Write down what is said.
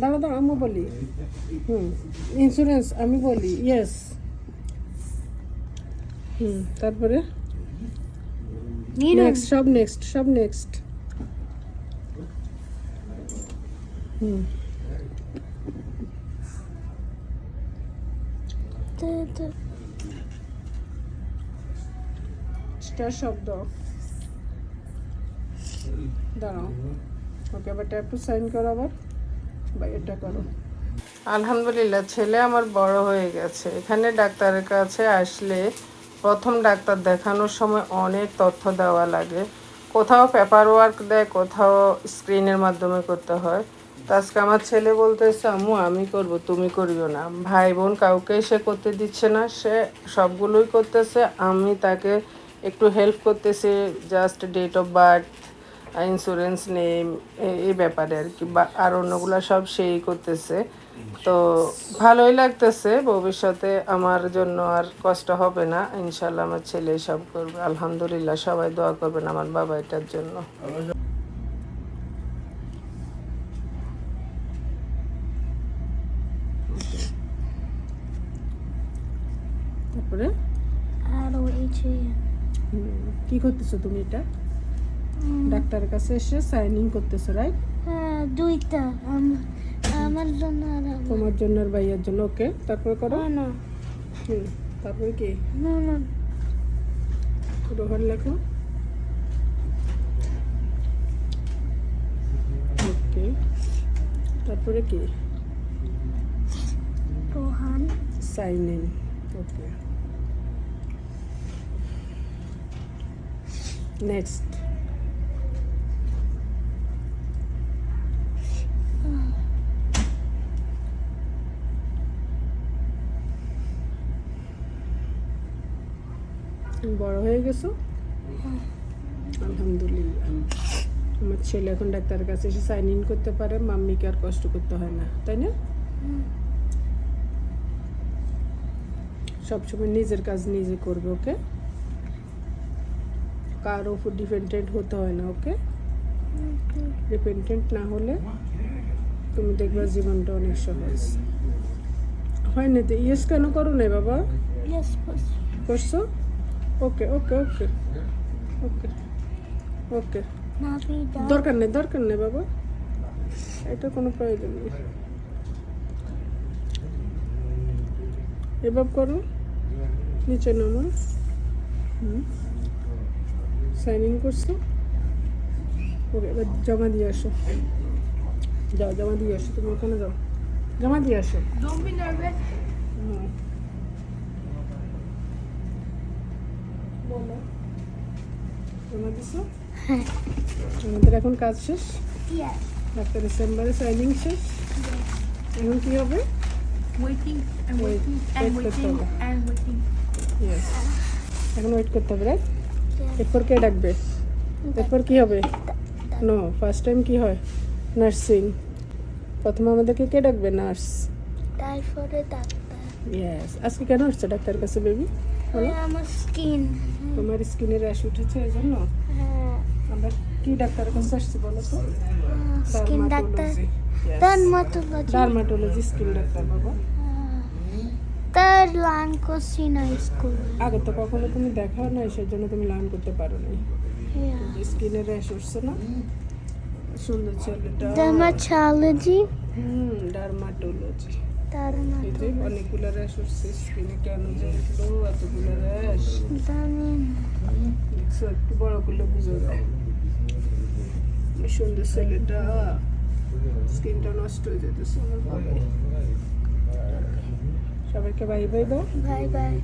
দাঁড়া দাঁড়া আমি বলি। হুম ইন্স্যুরেন্স আমি বলি ইয়েস হুম তারপরে? নেক্সট সব নেক্সট সব নেক্সট হুম। শব্দ। দাঁড়াও। ওকে আবার ট্যাপ টু সাইন করো আবার। বা এটা করো। আলহামদুলিল্লাহ, ছেলে আমার বড় হয়ে গেছে। এখানে ডাক্তারের কাছে আসলে প্রথম ডাক্তার দেখানোর সময় অনেক তথ্য দেওয়া লাগে। কোথাও পেপার ওয়ার্ক দেয়, কোথাও স্ক্রিনের মাধ্যমে করতে হয়। তো আজকে আমার ছেলে বলতেছে, আম্মু, আমি করব, তুমি করিও না। ভাই বোন কাউকে সে করতে দিচ্ছে না, সে সবগুলোই করতেছে। আমি তাকে একটু হেল্প করতেছি just date of birth insurance name এই ব্যাপারে আর কি। বা আর অন্যগুলো সব সেই করতেছে। তো ভালোই লাগতেছে ভবিষ্যতে আমার জন্য আর কষ্ট হবে না। ইনশাল্লাহ আমার ছেলে সব করবে। আলহামদুলিল্লাহ সবাই দোয়া করবেন আমার বাবা এটার জন্য। তারপরে? কি করতেছো তুমি এটা? ডাক্তারের কাছে এসে সাইন ইন করতেছো রাইট হ্যাঁ দুইটা। আমার জন্য আর আমার- তোমার জন্য আর ভাইয়ের জন্য ওকে তারপরে করো। না না। হুম তারপরে কি? না না। রোহন লেখো। ওকে তারপরে কি? Rohan. Sign in okay next বড় হয়ে গেছো? আলহামদুলিল্লাহ। আমার ছেলে এখন ডাক্তারের কাছে এসে সাইন ইন করতে পারে মাম্মিকে আর কষ্ট করতে হয় না তাই না? সবসময় নিজের কাজ নিজে করবে ওকে? কার ওপর ডিপেন্ডেন্ট হতে হয় না ওকে? ডিপেন্ডেন্ট না হলে তুমি দেখবে জীবনটা অনেক সহজ। হয় না তো? ইয়েস কেন করো না বাবা? করছ? ওকে ওকে ওকে ওকে ওকে দরকার নেই দরকার নেই বাবা। এটা কোনো প্রয়োজন নেই। এবার করো। নিচে নামো। হুম। সাইন ইন করছ। ওকে এবার জমা দিয়ে আসো। যাও জমা দিয়ে আসো। তুমি ওখানে যাও। জমা দিয়ে আসো ডোন্ট বি নার্ভাস হুম। বলো জমা দিছো আমাদের এখন কাজ শেষ? ইয়েস ডাক্তারের চেম্বারে সাইনিং শেষ? এখন কি হবে? এখন ওয়েট করতে হবে রাইট এরপর কে ডাকবে? এরপর কি হবে? নো ফার্স্ট টাইম কি হয়? নার্সিং প্রথমে আমাদেরকে কে ডাকবে? নার্স তারপরে ডাক্তার। ইয়েস আজকে কেন আসছে ডাক্তার কাছে বেবি ওই আমার স্কিন। তোমার স্কিনে র্যাশ উঠেছে এই জন্য হ্যাঁ। আমরা কি ডাক্তারের কাছে আসছি বলো তো? Skin doctor dermatology dermatology skin doctor বাবা। তার লান করছি না স্কুল আগে তো কখনো তুমি দেখাও নাই সেজন্য তুমি লার্ন করতে পারো নাই। স্কিনের র্যাশ উঠছে না? সুন্দর ছেলেটা। ডার্মাটোলজি হুম ডার্মাটোলজি অনেকগুলো র্যাশ উঠছে স্কিনে কেন যে উঠল এতগুলো র্যাশ? দেখছ একটু বড় করলে বুঝে যায়। সুন্দর ছেলেটা স্কিনটা নষ্ট হয়ে যেতেছে আমার সবাইকে bye bye bye bye bye